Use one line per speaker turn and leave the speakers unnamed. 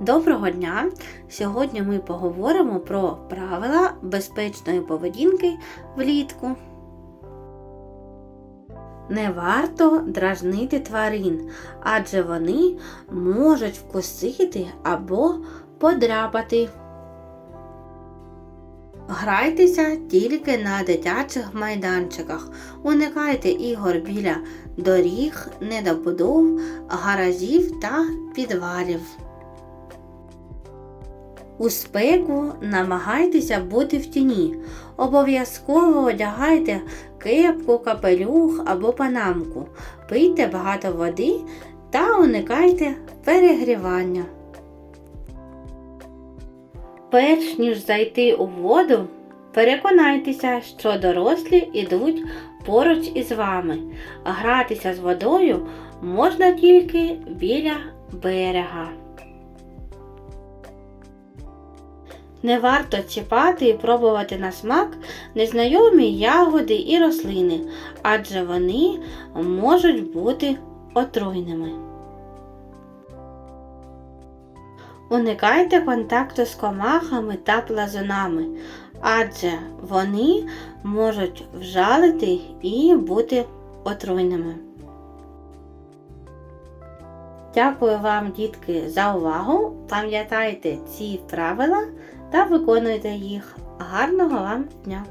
Доброго дня! Сьогодні ми поговоримо про правила безпечної поведінки влітку. Не варто дражнити тварин, адже вони можуть вкусити або подряпати. Грайтеся тільки на дитячих майданчиках. Уникайте ігор біля доріг, недобудов, гаражів та підвалів. У спеку намагайтеся бути в тіні. Обов'язково одягайте кепку, капелюх або панамку. Пийте багато води та уникайте перегрівання. Перш ніж зайти у воду, переконайтеся, що дорослі йдуть поруч із вами. Гратися з водою можна тільки біля берега. Не варто чіпати і пробувати на смак незнайомі ягоди і рослини, адже вони можуть бути отруйними. Уникайте контакту з комахами та плазунами, адже вони можуть вжалити і бути отруйними. Дякую вам, дітки, за увагу. Пам'ятайте ці правила та виконуйте їх. Гарного вам дня!